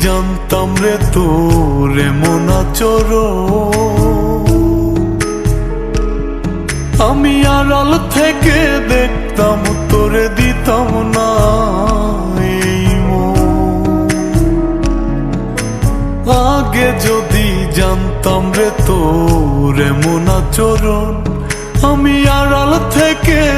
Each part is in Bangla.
জানতাম রে তোর এমন আচর আমি আর আড়াল থেকে দেখতাম তোরে দিতাম না আগে যদি জানতাম রে তোর এমন আচরণ, আমি আর আড়াল থেকে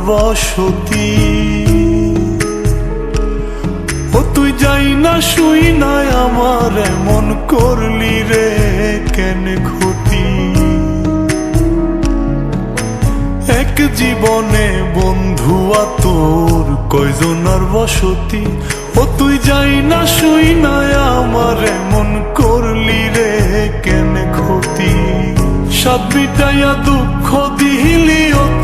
বসতি ও, তুই যাই না শুই নাই আমার, এমন করলি রে কেন ক্ষতি? এক জীবনে বন্ধু তোর কয়জনার বসতি? ও, তুই যাই না শুই নাই আমার, এমন করলি রে কেন ক্ষতি? সব মিটাইয়া দুঃখ দিলি অতি